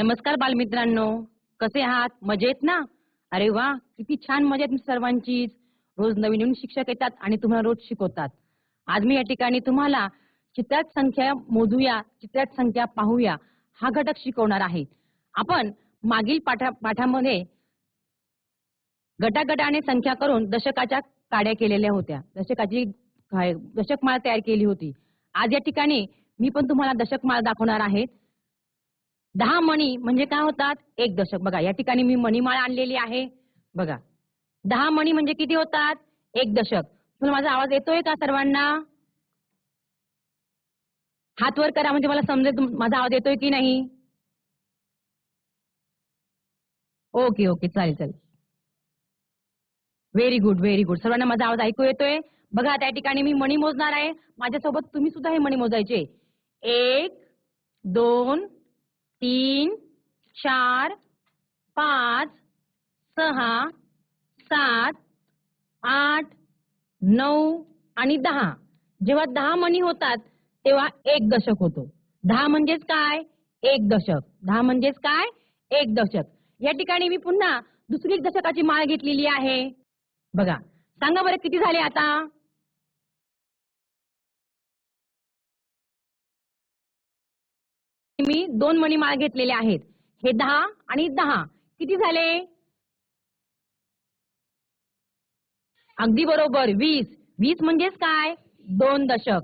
नमस्कार बालमित्रांनो. कसे आहात? मजेत ना? अरे वा किती छान मजेत सर्वांचीच रोज नवीन नवीन शिक्षक येतात आणि तुम्हाला रोज शिकवतात. आज मी या ठिकाणी तुम्हाला चित्रात संख्या मोजूया चित्रात संख्या पाहूया. हा घटक शिकवणार आहे. आपण मागील पाठा पाठामध्ये गटागटाने संख्या करून दशकाच्या काड्या केलेल्या होत्या. दशकाची दशकमाळा दशकमाळ तयार केली होती. आज या ठिकाणी मी पण तुम्हाला दशकमाळ दाखवणार आहे. दहा मणी म्हणजे काय होतात? एक दशक. बघा या ठिकाणी मी मणिमाळ आणलेली आहे. बघा दहा मणी म्हणजे किती होतात? एक दशक. तुला माझा आवाज येतोय का सर्वांना? हात वर करा म्हणजे मला समजेल माझा आवाज येतोय की नाही? ओके ओके चालेल चालेल. व्हेरी गुड व्हेरी गुड सर्वांना माझा आवाज ऐकू येतोय? बघा त्या ठिकाणी मी मणी मोजणार आहे. माझ्यासोबत तुम्ही सुद्धा हे मणी मोजायचे. एक दोन तीन चार पाच सहा सात आठ नऊ आणि दहा. जेव्हा दहा मणी होतात तेव्हा एक दशक होतो. दहा म्हणजेच काय? एक दशक. दहा म्हणजेच काय? एक दशक. या ठिकाणी मी पुन्हा दुसरी दशकाची माळ घेतलेली आहे. बघा सांगा बरं किती झाले आता? मी दोन मणी माळ घेतलेले आहेत. हे दहा आणि दहा. किती झाले? अगदी बरोबर. वीस. वीस म्हणजेच काय? दोन दशक.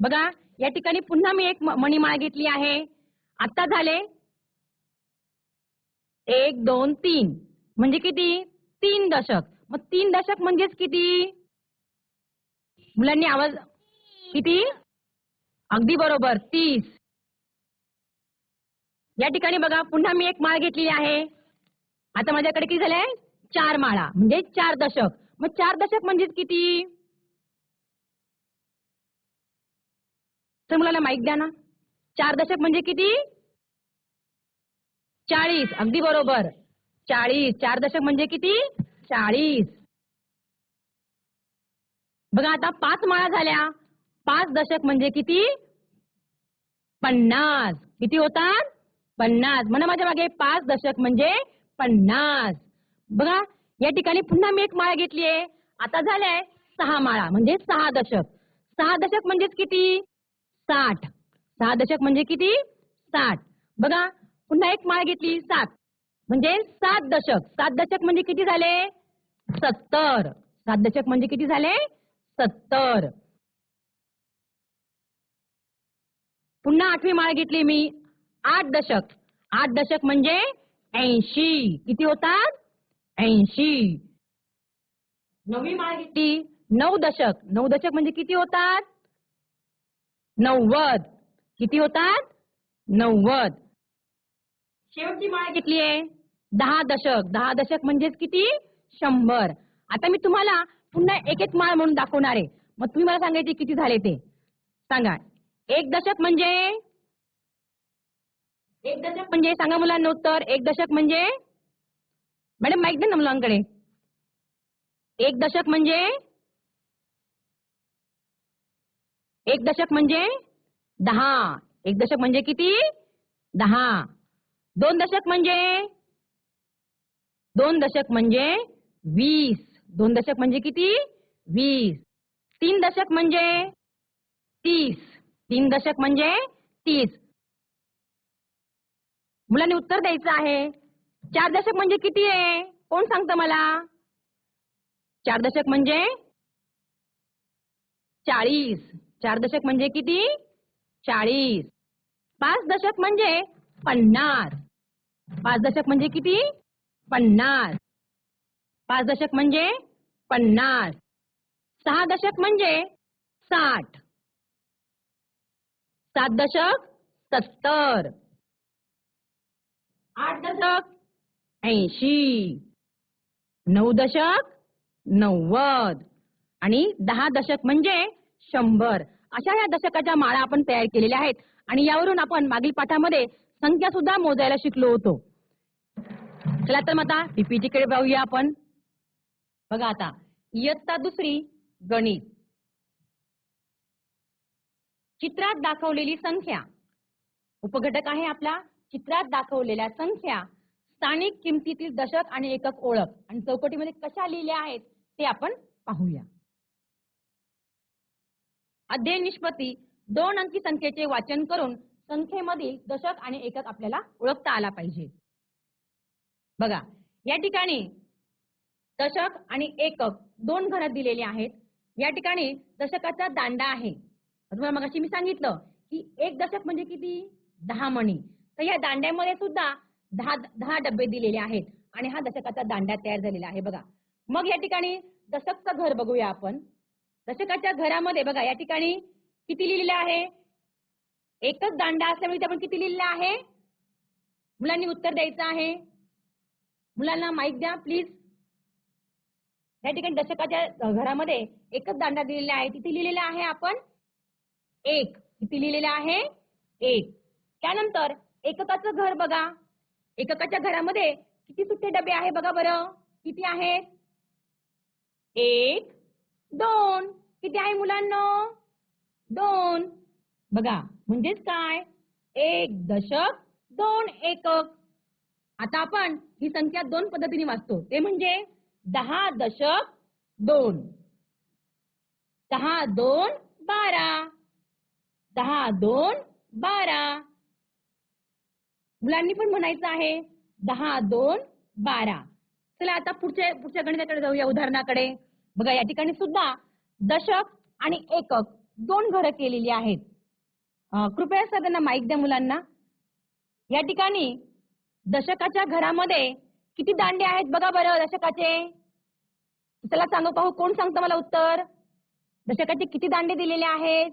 बघा या ठिकाणी पुन्हा मी एक मणिमाळ घेतली आहे. आता झाले? एक दोन तीन. म्हणजे किती? तीन दशक. मग तीन दशक म्हणजेच किती? मुलांनी आवाज किती? अगदी बरोबर. तीस. या ठिकाणी बघा पुन्हा मी एक माळ घेतलेली आहे. आता माझ्याकडे किती झालंय चार माळा म्हणजे चार दशक. मग चार दशक म्हणजे किती? तर मुलाला माहीत द्या ना. चार दशक म्हणजे किती? चाळीस अगदी बरोबर. चाळीस चार दशक म्हणजे किती? चाळीस. बघा आता पाच माळा झाल्या. पाच दशक म्हणजे किती? पन्नास. किती होतात? पन्नास. म्हणा माझ्या मागे पाच दशक म्हणजे पन्नास. बघा या ठिकाणी पुन्हा मी एक माळा घेतली आहे. आता झालंय सहा माळा म्हणजे सहा दशक. सहा दशक म्हणजेच किती? साठ. सहा दशक म्हणजे किती? साठ. बघा पुन्हा एक माळ घेतली सात. म्हणजे सात दशक. सात दशक म्हणजे किती झाले? सत्तर. सात दशक म्हणजे किती झाले? सत्तर. पुन्हा आठवी माळ घेतली मी. आठ दशक. आठ दशक म्हणजे ऐंशी. किती होतात? ऐंशी. नववी माळ घेतली नऊ दशक. नऊ दशक म्हणजे किती होतात? नव्वद. किती होतात? नव्वद. शेवटची माळ घेतली आहे. दहा दशक. दहा दशक म्हणजेच किती? शंभर. आता मी तुम्हाला पुन्हा एक एक माळ म्हणून दाखवणार आहे. मग तुम्ही मला सांगायचे किती झाले ते? सांगा. एक दशक म्हणजे एक दशक म्हणजे सांगा मुलांना उत्तर एक दशक म्हणजे मॅडम माहीत ना मुलांकडे एक दशक म्हणजे एक दशक म्हणजे दहा एक दशक म्हणजे किती दहा दोन दशक म्हणजे दोन दशक म्हणजे वीस दोन दशक म्हणजे किती वीस तीन दशक म्हणजे तीस तीन दशक म्हणजे तीस मुलांनी उत्तर द्यायचं आहे. चार दशक म्हणजे किती आहे? कोण सांगतं मला? चार दशक म्हणजे चाळीस. चार दशक म्हणजे किती? चाळीस. पाच दशक म्हणजे पन्नास. पाच दशक म्हणजे किती? पन्नास. पाच दशक म्हणजे पन्नास. सहा दशक म्हणजे साठ. सात दशक सत्तर. आठ दशक ऐंशी. नऊ दशक नव्वद. आणि दहा दशक म्हणजे शंभर. अशा या दशकाच्या माळा आपण तयार केलेल्या आहेत. आणि यावरून आपण मागील पाठामध्ये संख्या सुद्धा मोजायला शिकलो होतो. चला तर मग आता पीपीटीकडे पाहूया आपण. बघा आता इयत्ता दुसरी गणित. चित्रात दाखवलेली संख्या. उपघटक आहे आपला चित्रात दाखवलेल्या संख्या स्थानिक किमतीतील दशक आणि एकक ओळख. आणि चौकटीमध्ये कशा लिहिल्या आहेत ते आपण पाहूया. अध्ययन निष्पत्ती. दोन अंकी संख्येचे वाचन करून संख्येमधील दशक आणि एकक आपल्याला ओळखता आला पाहिजे. बघा या ठिकाणी दशक आणि एकक दोन घरात दिलेले आहेत. या ठिकाणी दशकाचा दांडा आहे. तुम्हाला मगाशी मी सांगितलं की एक दशक म्हणजे किती? दहा मणी. तर या दांड्यामध्ये सुद्धा दहा दहा डबे दिलेले आहेत आणि हा दशकाचा दांडा तयार झालेला आहे. बघा मग या ठिकाणी दशकचं घर बघूया आपण. दशकाच्या घरामध्ये बघा या ठिकाणी किती लिहिलेलं आहे? एकच दांडा असल्यामुळे आपण किती लिहिलेलं आहे? मुलांनी उत्तर द्यायचं आहे. मुलांना माहीत द्या प्लीज या ठिकाणी दशकाच्या घरामध्ये एकच दांडा दिलेला आहे. तिथे लिहिलेला आहे आपण? एक. किती लिहिलेलं आहे? एक. त्यानंतर एककाचं घर बघा. एककाच्या घरामध्ये किती सुट्टे डबे आहे बघा बरं. किती आहेत? एक दोन. किती आहे मुलांना? दोन. बघा म्हणजेच काय? एक दशक दोन एकक. आता आपण ही संख्या दोन पद्धतीने वाचतो. ते म्हणजे दहा दशक दोन. दहा दोन बारा. दहा दोन बारा. मुलांनी पण म्हणायचं आहे दहा दोन बारा. चला आता पुढच्या पुढच्या गणिताकडे जाऊया उदाहरणाकडे. बघा या ठिकाणी सुद्धा दशक आणि एकक दोन घरं केलेली आहेत. कृपया सगळ्यांना माईक द्या मुलांना. या ठिकाणी दशकाच्या घरामध्ये किती दांडे आहेत बघा बरं दशकाचे. चला सांगू पाहू कोण सांगतं मला उत्तर? दशकाचे किती दांडे दिलेले आहेत?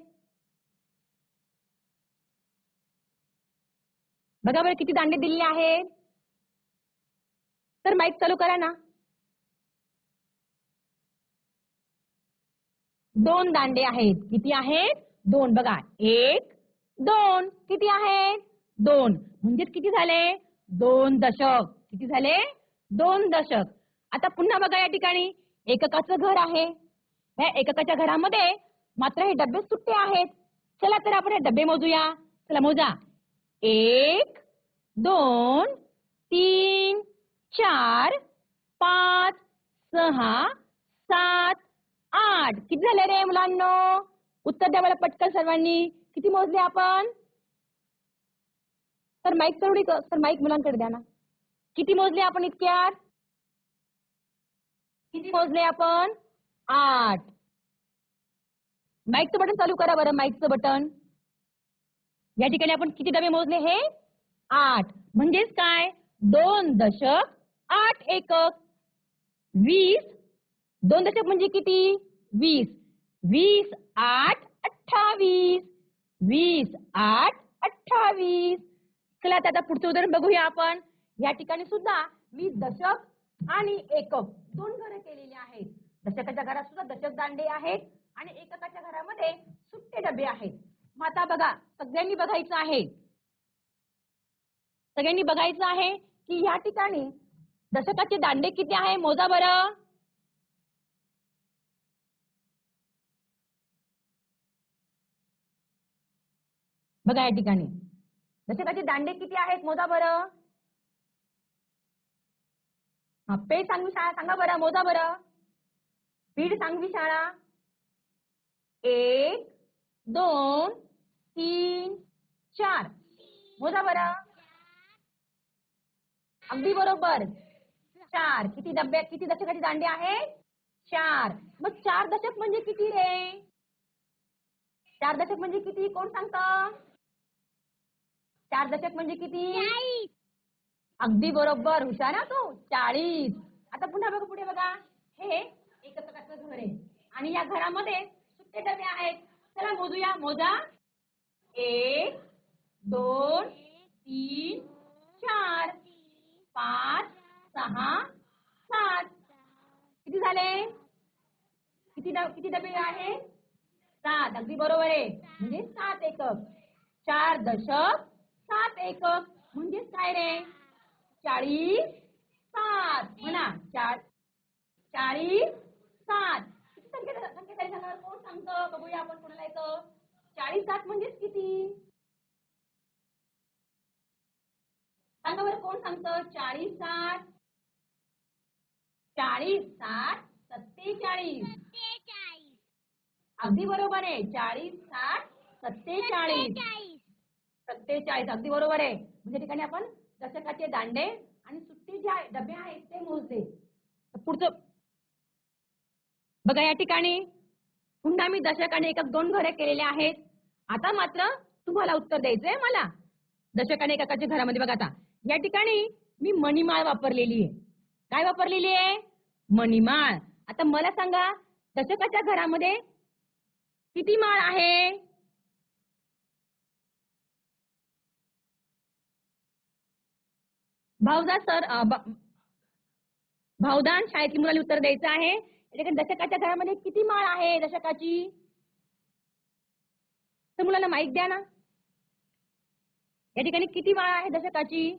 बघा बरं किती दांडे दिलेले आहेत तर माईक चालू करा ना. दोन दांडे आहेत. किती आहेत? दोन. बघा एक दोन. किती आहेत? दोन. म्हणजेच किती झाले? दोन दशक. किती झाले? दोन दशक. आता पुन्हा बघा या ठिकाणी. एककाचं घर आहे. या एककाच्या घरामध्ये मात्र हे डबे सुट्टे आहेत. चला तर आपण हे डबे मोजूया. चला मोजा. एक दोन तीन चार पाच सहा सात आठ. किती झाले रे मुलांनो? उत्तर द्या मला पटकन सर्वांनी. किती मोजले आपण? तर माईक तेवढी तर माईक मुलांकडे द्या ना. किती मोजले आपण इतक्यात? किती मोजले आपण? आठ. माईकचं बटन चालू करा बरं माईकचं बटन या ठिकाणी आपण किती डबे मोजले हे? आठ. म्हणजेच काय? दोन दशक आठ एकक. वीस. दोन दशक म्हणजे किती? वीस. वीस आठ अठ्ठावीस. वीस आठ अठ्ठावीस. चला आता पुढचं उदाहरण बघूया आपण. या ठिकाणी सुद्धा मी दशक आणि एकक दोन घरं केलेली आहेत. दशकाच्या घरात सुद्धा दशक दांडे आहेत आणि एककाच्या घरामध्ये सुट्टे डबे आहेत. मग आता बघा सगळ्यांनी बघायचं आहे. सगळ्यांनी बघायचं आहे की या ठिकाणी दशकाचे दांडे किती आहे? मोजा बरं. बघा या ठिकाणी. दशकाचे दांडे किती आहेत? मोजा बरं. हा पेठ सांगवी शाळा सांगा बरं मोजा बरं. बीड सांगवी शाळा. एक दोन तीन चार. मोजा बरं. अगदी बरोबर. चार. किती डब्या किती दशकाचे दांडे आहेत? चार. मग चार दशक म्हणजे किती रे? चार दशक म्हणजे किती? कोण सांगत? चार दशक म्हणजे किती? अगदी बरोबर. हुशार ना तू. चाळीस. आता पुन्हा बघा पुढे बघा. हे एक प्रकारचं घर आहे? आणि या घरामध्ये सुट्टे डबे आहेत. चला मोजूया. मोजा. एक दोन तीन चार पाच सहा सात. किती झाले? किती किती डबे आहे? सात. अगदी बरोबर आहे. म्हणजे सात एकक. चार दशक सात एकक. म्हणजेच काय रे? चाळीस सात. म्हणा. चार चाळीस सात किती संख्या संख्या झाली सांगतं बघूया आपण कोणाला येतं चाळीस सात म्हणजेच किती? सांगा बरं कोण सांगतं? चाळीस साठ चाळीस साठ सत्तेचाळीस. अगदी बरोबर आहे. चाळीस साठ सत्तेचाळीस. सत्तेचाळीस अगदी बरोबर आहे. म्हणजे ठिकाणी आपण दशकाचे दांडे आणि सुट्टे जे आहे- डबे आहेत ते मोजले. तर पुढचं. बघा या ठिकाणी. पुन्हा मी दशकाने एकक दोन घरे केलेले आहेत. आता मात्र तुम्हाला उत्तर द्यायचंय मला. दशकाने आणि एककाच्या घरामध्ये बघा आता. या ठिकाणी मी मणिमाळ वापरलेली आहे. काय वापरलेली आहे? मणिमाळ. आता मला सांगा दशकाच्या घरामध्ये किती माळ आहे? भावदा सर भावदान शाळेतली मुलाला उत्तर द्यायचं आहे. दशकाच्या घरामध्ये किती माळ आहे दशकाची? तर मुलाला माईक द्या ना. या ठिकाणी किती माळ आहे दशकाची?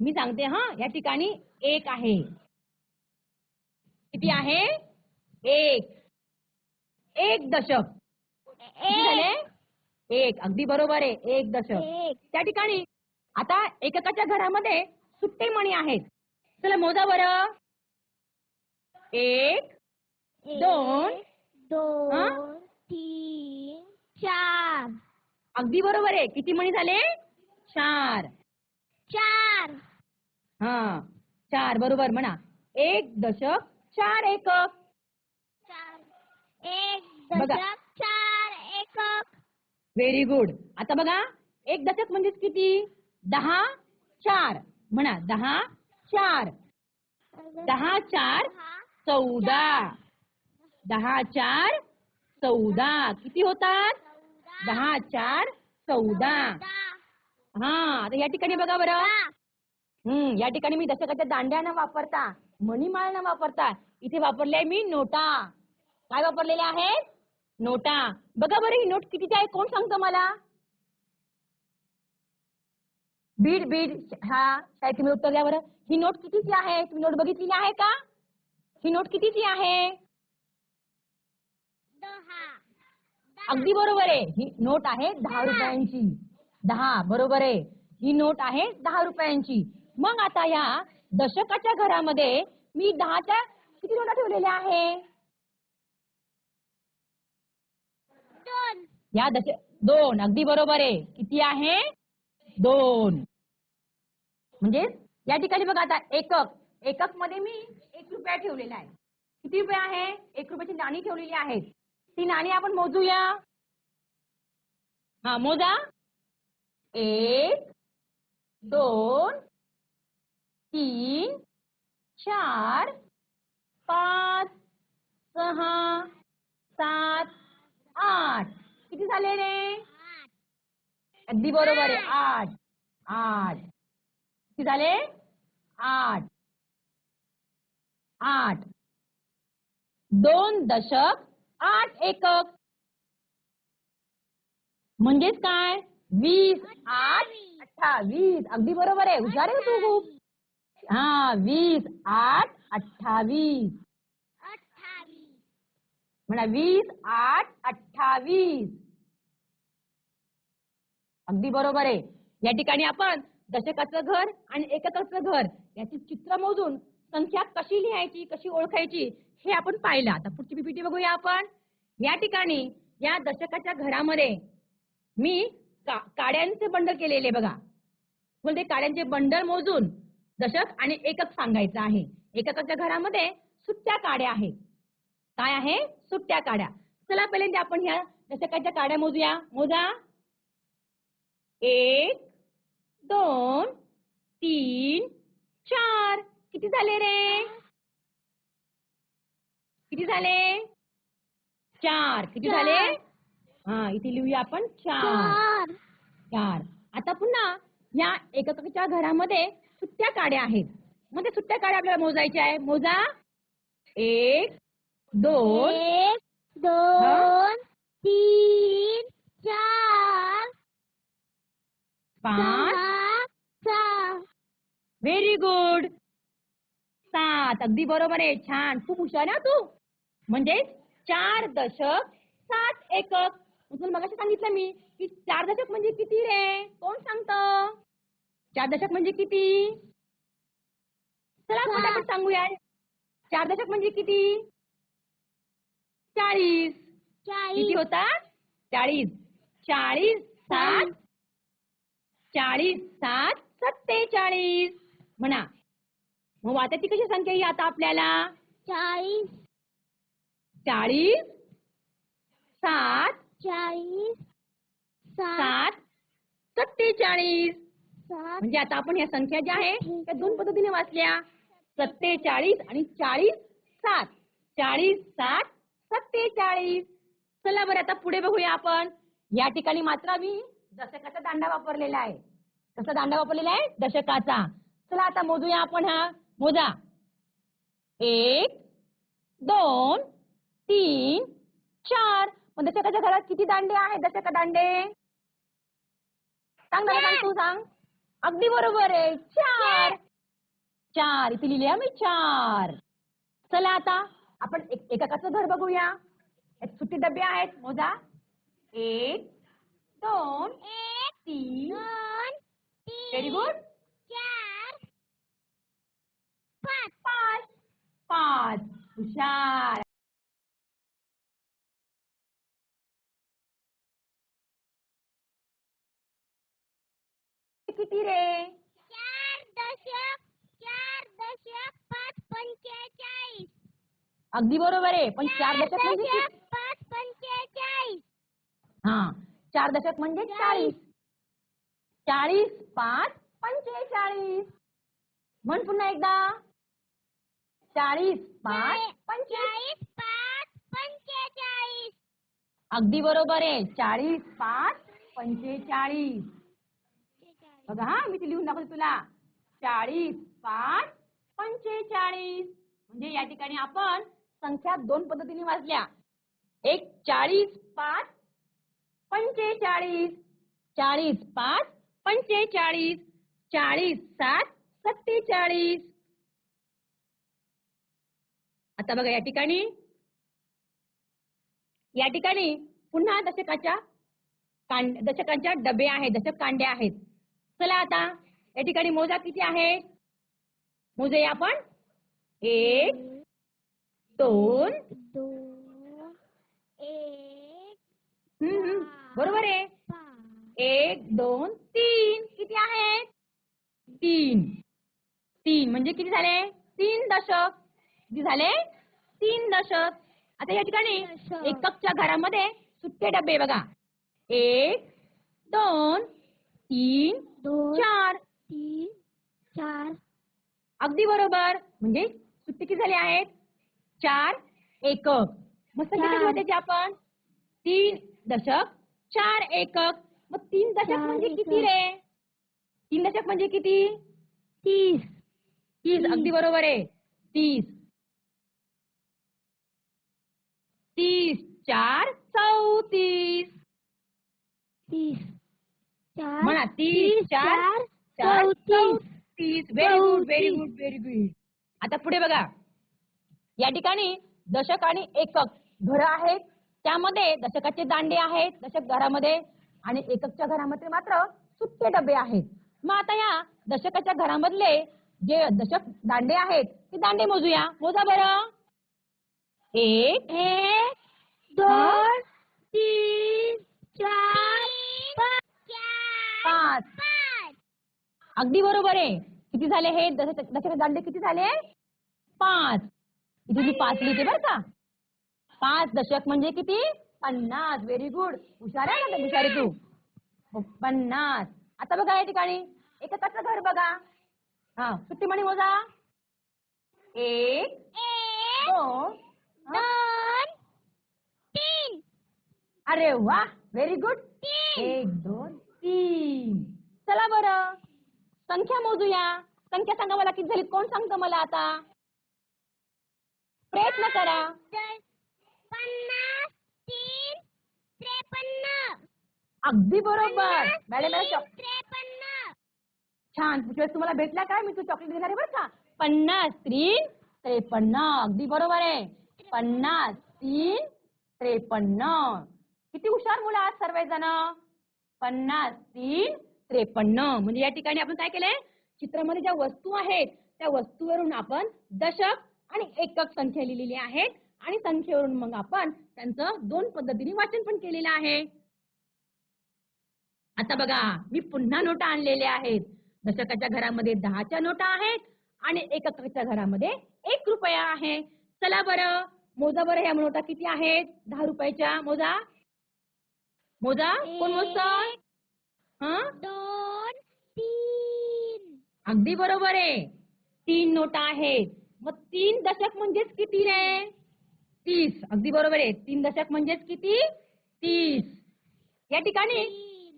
मी सांगते हा या ठिकाणी एक आहे. किती आहे? एक. एक दशक. झाले? एक. अगदी बरोबर आहे एक दशक. त्या ठिकाणी आता एककाच्या घरामध्ये सुट्टे मणी आहेत. चला मोजा बरं. एक दोन? दोन तीन चार. अगदी बरोबर आहे. किती मणी झाले? चार. चार. हा चार बरोबर म्हणा. एक दशक चार एकक. चार. एक. दशक चार एकक. व्हेरी गुड आता बघा. एक दशक म्हणजेच किती? दहा चार. म्हणा दहा चार. दहा चार चौदा. दहा चार चौदा. किती होतात? दहा चार चौदा. हा आता या ठिकाणी बघा बरं. हम्म या ठिकाणी मी दशकाच्या दांड्या न वापरता मणिमाळ न वापरता. इथे वापरले मी नोटा. काय वापरलेल्या आहेत? नोटा. बघा बरं ही नोट कितीची आहे? कोण सांगतो मला? बीड बीड. हा काय तुम्ही उत्तर द्या बरं. ही नोट कितीची आहे? तुम्ही नोट बघितलेली आहे का? ही नोट कितीची आहे? अगदी बरोबर आहे. ही नोट आहे दहा रुपयांची. दहा बरोबर आहे. ही नोट आहे दहा रुपयांची. मग आता या दशकाच्या घरामध्ये मी दहाच्या किती नोटा ठेवलेल्या आहे? दोन. या दश दोन. अगदी बरोबर आहे. किती आहे? दोन. म्हणजे या ठिकाणी बघा आता एकक. एककमध्ये मी एक रुपया ठेवलेला आहे. किती रुपये आहे? एक रुपयाची नाणी ठेवलेली आहेत ती नाणी आपण मोजूया. हा मोजा. एक दोन तीन चार पाच सहा सात आठ. किती झाले रे? अगदी बरोबर आहे. आठ. आठ. किती झाले? आठ. आठ. दोन दशक आठ एकक. म्हणजेच काय? वीस. आठ. अठ्ठावीस. अगदी बरोबर आहे. हुशार आहे तू खूप. हा वीस. आठ. अठ्ठावीस. अठ्ठावीस म्हणा वीस आठ अठ्ठावीस. अगदी बरोबर आहे. या ठिकाणी आपण दशकाचं घर आणि एककाचं घर याची चित्र मोजून संख्या कशी लिहायची कशी ओळखायची हे आपण पाहिलं. आता पुढची पीपीटी बघूया आपण. या ठिकाणी या दशकाच्या घरामध्ये मी का- काड्यांचे बंडल केलेले बघा. म्हणजे काड्यांचे बंडल मोजून दशक आणि एकक सांगायचं आहे. एककाच्या घरामध्ये सुट्ट्या काड्या आहेत. काय आहे? सुट्ट्या काड्या. चला पहिल्यांदा आपण ह्या दशकाच्या काड्या मोजूया. मोजा. एक दोन तीन चार. किती झाले रे? किती झाले? चार. किती झाले? हा इथे लिहूया आपण चार. चार. आता पुन्हा या एककाच्या घरामध्ये सुट्ट्या काड्या आहेत. मग त्या सुट्ट्या काड्या आपल्याला मोजायच्या आहे. मोजा. एक दोन. एक दोन तीन चार. पाच. सहा व्हेरी गुड सात. अगदी बरोबर आहे. छान. खूप हुशार हा तू? म्हणजे चार दशक सात एकक. मग सांगितलं मी की चार दशक म्हणजे किती रे? कोण सांगत? चार दशक म्हणजे किती? चला. पटापट सांगूया चार दशक म्हणजे किती? चाळीस. किती होतात चाळीस. चाळीस सात. चाळीस सात सत्तेचाळीस. म्हणा. मग वाटायची कशी संख्या ही आता आपल्याला? चाळीस. चाळीस सात चाळीस सात सात सत्तेचाळीस. सात म्हणजे आता आपण या संख्या ज्या आहे त्या दोन पद्धतीने वाचल्या. सत्तेचाळीस आणि चाळीस सात चाळीस सात सत्तेचाळीस. चला बरं आता पुढे बघूया आपण. या ठिकाणी मात्र मी दशकाचा दांडा वापरलेला आहे. कसा दांडा वापरलेला आहे? दशकाचा. चला आता मोजूया आपण हा. मोजा. एक दोन तीन चार. पण दशकाच्या घरात किती दांडे आहेत? दशका दांडे? सांग मला तू सांग. अगदी बरोबर आहे. चार. चार. इथे लिहिले मी चार. चला आता आपण एक- एकाकाचं घर बघूया. सुट्टे डबे आहेत. मोजा. एक दोन एक तीन. व्हेरी गुड चार पाच. पाच. पाच. हुशार. किती रे? चार दशक चार दशक पाच पंचेचाळीस. अगदी बरोबर आहे. पण चार दशक म्हणजे किती? पाच पंचेचाळीस. हा. चार दशक म्हणजे चाळीस. चाळीस. पाच पंचेचाळीस. म्हण पुन्हा एकदा. चाळीस पाच पंचे चाळीस पाच पंचेचाळीस. अगदी बरोबर आहे. चाळीस पाच पंचेचाळीस. बघा हा मी ते लिहून दाखवते तुला. चाळीस पाच पंचेचाळीस. म्हणजे या ठिकाणी आपण संख्या दोन पद्धतीने वाचल्या. एक चाळीस पाच पंचेचाळीस. चाळीस पाच पंचेचाळीस. चाळीस सात सत्तेचाळीस. आता बघा या ठिकाणी. या ठिकाणी पुन्हा दशकाच्या कांड दशकांच्या डबे आहेत दशक कांड्या आहेत. चला आता. या ठिकाणी मोजा किती आहे मोजूया आपण. एक दोन हम्म, बरोबर आहे. एक दोन तीन. किती आहेत? तीन. तीन. म्हणजे किती झाले? तीन दशक. किती झाले? तीन दशक. आता या ठिकाणी. एककच्या घरामध्ये सुट्टे डबे बघा. एक दोन तीन दोन चार. तीन चार. अगदी बरोबर. म्हणजे सुट्टे किती झाले आहेत चार एकक. मग. होते आपण? तीन दशक चार एकक. मग तीन दशक म्हणजे. किती रे? तीन दशक म्हणजे किती? तीस. तीस. अगदी बरोबर आहे. तीस. तीस. चार चौतीस. तीस. म्हणा तीस चार चार चौतीस very good very good very good आता पुढे बघा. या ठिकाणी दशक आणि एकक घर आहेत. त्यामध्ये दशकाचे दांडे आहेत दशक घरामध्ये आणि एककच्या घरामध्ये मात्र सुट्टे डबे आहेत. मग आता या दशकाच्या घरामधले जे दशक दांडे आहेत ते दांडे मोजूया. मोजा बरं. एक दोन तीन चार पाच. अगदी बरोबर आहे. किती झाले हे? दशक दांडे किती झाले? पाच. इथे मी पाच लिहिते बरं का. पाच दशक म्हणजे किती? पन्नास. व्हेरी गुड हुशार आहे ना ते हुशारी तू. हो, पन्नास. आता बघा या ठिकाणी. एककाचं घर बघा. हा सुट्टी म्हणी मोजा. एक. दोन. तीन. अरे वा! व्हेरी गुड एक दोन. तीन. चला बरं. संख्या मोजूया. संख्या सांगा मला किती झाली कोण सांगतं मला आता? प्रयत्न करा. दस पन्नास तीन त्रेपन्न. अगदी बरोबर. पन्नास, मॅडम मला तीन, चॉक- त्रेपन्न. छान. पुढच्या वेळेस तुम्हाला भेटला काय? मी तू चॉकलेट देणार आहे बरं का? पन्नास तीन त्रेपन्न. अगदी बरोबर आहे. पन्नास तीन त्रेपन्न. किती हुशार मुलं आज सर्वजण. पन्नास तीन त्रेपन्न. म्हणजे या ठिकाणी आपण काय केलंय? चित्रामध्ये ज्या वस्तू आहेत त्या वस्तूवरून आपण दशक आणि एकक संख्या लिहिलेली आहेत. आणि संख्येवरून मग आपण त्यांचं दोन पद्धतीने वाचन पण केलेलं आहे. आता बघा मी पुन्हा नोटा आणलेल्या आहेत. दशकाच्या घरामध्ये दहाच्या नोटा आहेत आणि एककाच्या घरामध्ये एक रुपया आहे. चला बरं मोजा बरं ह्या नोटा किती आहेत? दहा रुपयाच्या. मोजा मोजा? कोण मोजत? हा? दोन तीन. अगदी बरोबर आहे. तीन नोटा आहेत. मग तीन दशक म्हणजेच किती रे? तीस. अगदी बरोबर आहे. तीन दशक म्हणजेच किती? तीस. या ठिकाणी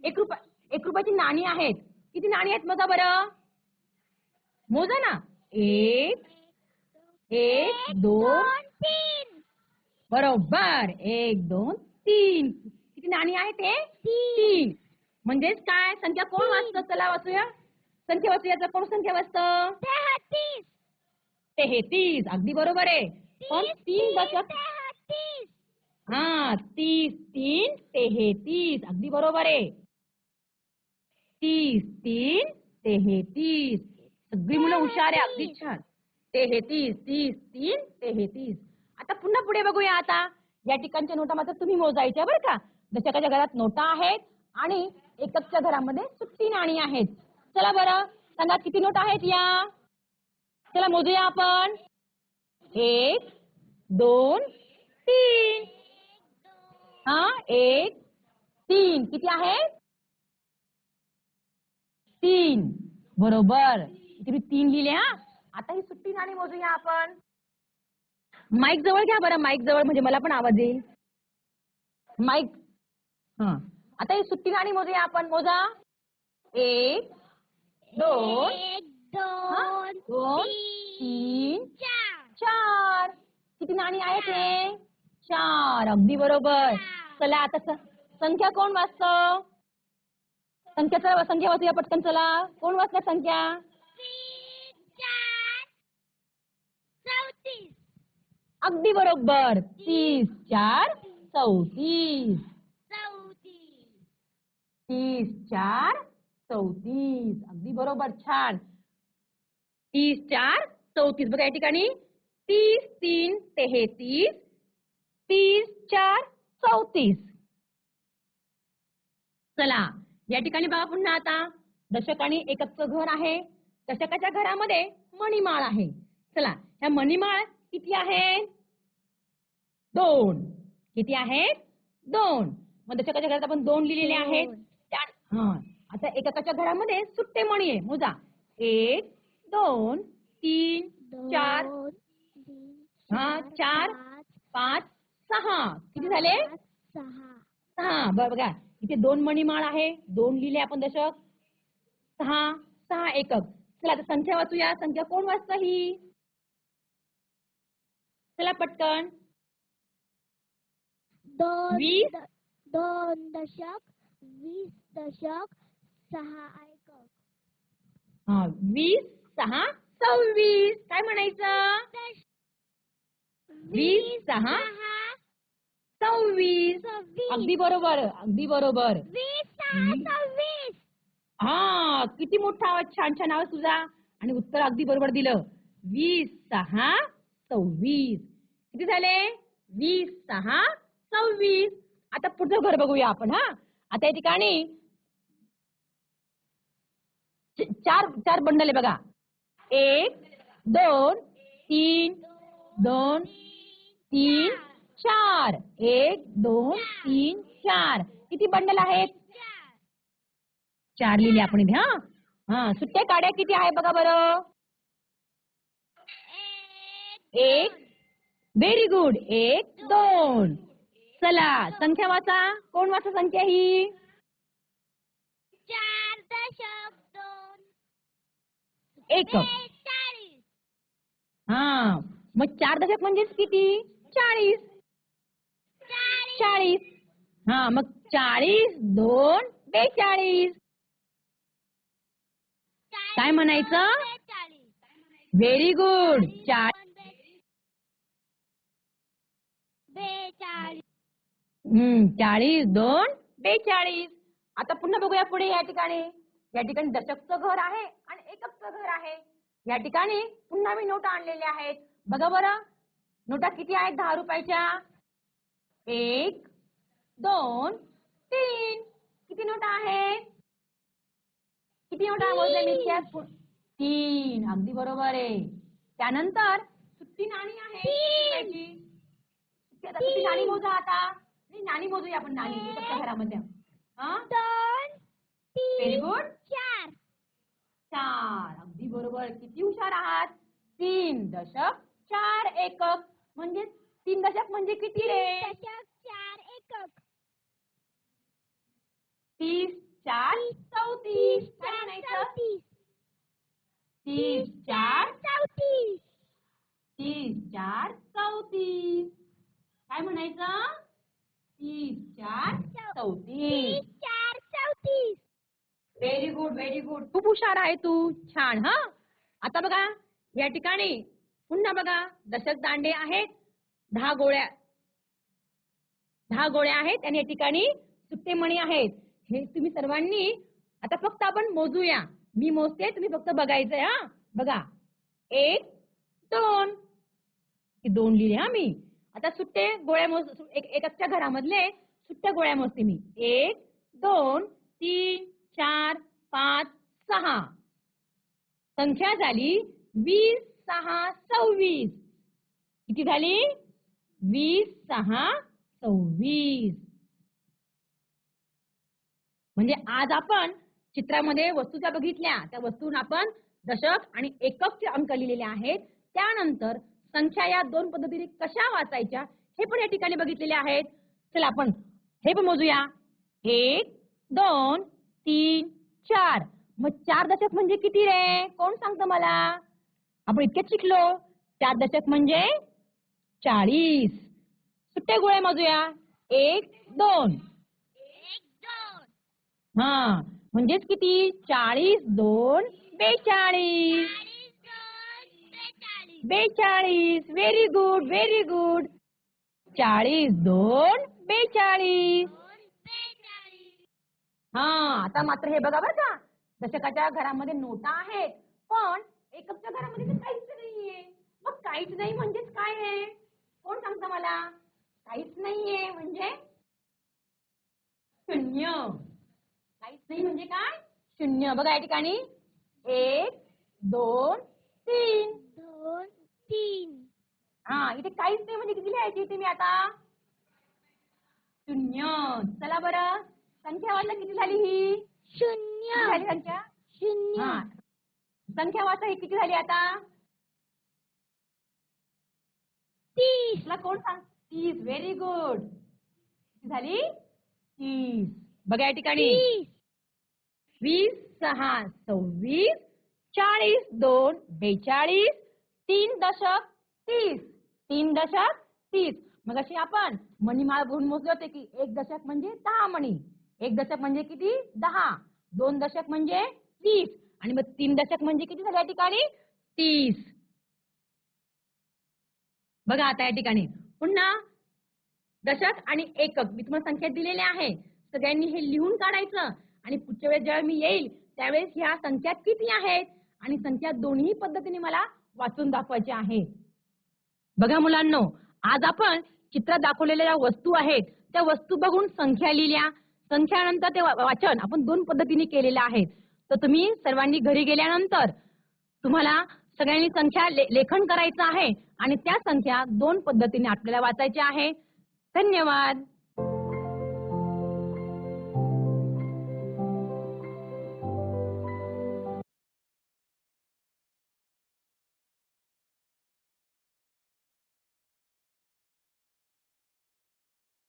एक रुपया एक रुपयाची नाणी आहेत. किती नाणी आहेत मोजा बरं? मोजा ना. एक एक दोन तीन. बरोबर. एक दोन तीन. किती नाणी आहेत ते तीन. म्हणजेच काय? संख्या कोण वाचतं? चला वाचूया. संख्या वाचूया कोण संख्या वाचतं? तेहतीस तेहतीस अगदी बरोबर आहे. पण तीन दशक हा तीस. तीन तेहतीस अगदी बरोबर आहे. तीस तीन तेहतीस सगळी मुलं हुशार आहे. अगदी छान. तेहतीस तीस तीन तेहतीस आता पुन्हा पुढे बघूया आता. या ठिकाणच्या नोटा मात्र तुम्ही मोजायच्या बरं का. दशकाच्या घरात नोटा आहेत आणि एककच्या घरामध्ये सुट्टी नाणी आहेत. चला बरं सांगा किती नोट आहेत या? चला मोजूया आपण. एक दोन तीन. हा एक तीन. किती आहेत? तीन. बरोबर. इथे मी तीन लिहिले हा. आता ही सुट्टी नाणी मोजूया आपण. माईक जवळ घ्या बरं माईक जवळ म्हणजे मला पण आवाज येईल. माईक आता ही सुट्टी नाणी मोजूया आपण. मोजा. एक दोन दोन दोन तीन चार. चार. किती नाणी आहेत हे? चार. अगदी बरोबर. चला आता संख्या कोण वाचत? संख्याचा संख्या वाचूया पटकन चला. कोण वाचणार संख्या? अगदी बरोबर. तीस चार चौतीस. तीस चार चौतीस. अगदी बरोबर छान. तीस चार चौतीस. बघा या ठिकाणी. तीस तीन तेहेतीस. तीस चार चौतीस. चला या ठिकाणी बघा पुन्हा आता. दशक आणि एककचं घर आहे. दशकाच्या घरामध्ये मणिमाळ आहे. चला ह्या मणिमाळ किती आहे दोन. किती आहेत? दोन. मग दशकाच्या घरात आपण दोन लिहिलेले आहेत. हा. आता एककाच्या घरामध्ये सुट्टे मणी आहे. मोजा. एक दोन तीन चार हा, चार. पाच, सहा. किती झाले? सहा. बरं बघा. इथे दोन मणिमाळ आहे. दोन लिहिले आपण दशक. सहा सहा एकक. चला आता संख्या वाचूया. संख्या कोण वाचतं ही? चला पटकन. दोन वीस. दोन दशक. वीस दशक सहा एकक हा वीस सहा सव्वीस. काय म्हणायचं? वीस सहा सव्वीस. अगदी बरोबर अगदी बरोबर. हा किती मोठा आवाज छान छान आवाज तुझा. आणि उत्तर अगदी बरोबर दिलं. वीस सहा सव्वीस. किती झाले? वीस सहा सव्वीस. आता पुढचं घर बघूया आपण हा. आता या ठिकाणी चार चार बंडल आहे बघा. एक दोन तीन दोन तीन चार. एक दोन तीन चार. किती बंडल आहेत? चार लिहिले आपण इथे हा. हा सुट्ट्या काड्या किती आहे बघा बरं? एक व्हेरी गुड एक दोन. चला संख्या वाचा. कोण वाचा संख्या ही? चार दशक दोन. हा. मग चार दशक म्हणजेच किती? चाळीस. चाळीस. चाळीस. हा मग चाळीस दोन बेचाळीस. काय म्हणायचं? व्हेरी गुड चार बेचाळीस हम्म चाळीस दोन बेचाळीस. आता पुन्हा बघूया पुढे या ठिकाणी. या ठिकाणी दशकचं घर आहे आणि एककचं घर आहे. या ठिकाणी पुन्हा मी नोटा आणलेल्या आहेत. बघा बरं. नोटा किती आहेत? दहा रुपयाच्या. एक दोन तीन. किती नोटा आहेत? किती नोटा मोजल्या मी. तीन. अगदी बरोबर आहे. त्यानंतर सुट्टी नाणी आहे सुट्टी नाणी मोजा आता. नाही, नाणी मोजूया आपण नाणी एकत्र घरामध्ये हा? दोन व्हेरी तीन गुड चार. चार. अगदी बरोबर. किती हुशार आहात? तीन दशक चार एकक. म्हणजे तीन दशक म्हणजे किती रे? दशक चार एकक. तीस चार चौतीस. काय चार म्हणायचं? चौतीस. तीस चार चौतीस. तीस चार चौतीस. काय म्हणायचं? तीस चार चौतीस. तीस चार चौतीस व्हेरी गुड व्हेरी गुड खूप हुशार आहे तू. छान हा? आता बघा या ठिकाणी पुन्हा बघा दशक दांडे आहेत दहा गोळ्या. दहा गोळ्या आहेत आणि या ठिकाणी सुट्टे मणी आहेत. हे तुम्ही सर्वांनी आता फक्त आपण मोजूया. मी मोजते तुम्ही फक्त बघायचंय हा? बघा. एक दोन. ही दोन लिहिले हा मी? आता सुट्टे गोळ्या मोज एक एकच्या घरामधले सुट्ट्या गोळ्या मोजते मी. एक दोन तीन चार पाच सहा. संख्या झाली वीस सहा सव्वीस. किती झाली? वीस सहा सव्वीस. म्हणजे आज आपण चित्रामध्ये वस्तू ज्या बघितल्या. त्या वस्तून आपण दशक आणि एककचे अंक लिहिलेले आहेत. त्यानंतर संख्या या दोन पद्धतीने कशा वाचायच्या हे पण या ठिकाणी बघितलेले आहेत. चला आपण हे पण मोजूया. एक दोन तीन चार. मग चार दशक म्हणजे किती रे? कोण सांगतं मला? आपण इतकेच शिकलो. चार दशक म्हणजे चाळीस. सुट्टे गोळे मोजूया. एक दोन. एक हा म्हणजेच किती? चाळीस दोन बेचाळीस. बेचाळीस व्हेरी गुड व्हेरी गुड चाळीस दोन बेचाळीस. हा आता मात्र हे बघा बरं का. दशकाच्या घरामध्ये नोटा आहेत पण एकच्या घरामध्ये तर काहीच नाहीये. मग काहीच नाही म्हणजेच काय आहे कोण सांगतं मला? काहीच नाहीये म्हणजे शून्य. काहीच नाही म्हणजे काय? शून्य. बघा या ठिकाणी. एक दोन तीन. तीन हा इथे काहीच नाही म्हणजे किती लिहायची मी आता? शून्य. चला बरं. संख्या वाचला किती झाली ही? शून्य. झाली संख्या? शून्य. हा. संख्या वाचा ही किती झाली आता? तीस. तुला कोण सांग? तीस. व्हेरी गुड किती झाली? तीस. बघा या ठिकाणी. वीस सहा सव्वीस चाळीस दोन बेचाळीस तीन दशक तीस. तीन दशक तीस. मग अशी आपण मणिमाळ घेऊन मोजले होते की एक दशक म्हणजे दहा मणी. एक दशक म्हणजे किती? दहा. दोन दशक म्हणजे वीस. आणि मग तीन दशक म्हणजे किती झाले या ठिकाणी? तीस. बघा आता या ठिकाणी. पुन्हा दशक आणि एकक. मी तुम्हाला संख्या दिलेल्या आहे. सगळ्यांनी हे लिहून काढायचं. आणि पुढच्या वेळेस ज्यावेळी मी येईल त्यावेळेस ह्या संख्या किती आहेत? आणि संख्या दोन्ही पद्धतीने मला वाचून दाखवायचे आहेत बघा मुलांनो आज आपण चित्रात दाखवलेल्या ज्या वस्तू आहेत त्या वस्तू बघून संख्या लिहिल्या. संख्यानंतर ते वा- वाचन आपण दोन पद्धतीने केलेलं आहे. तर तुम्ही सर्वांनी घरी गेल्यानंतर तुम्हाला सगळ्यांनी संख्या ले- लेखन करायचं आहे आणि त्या संख्या दोन पद्धतीने आपल्याला वाचायच्या आहे. धन्यवाद!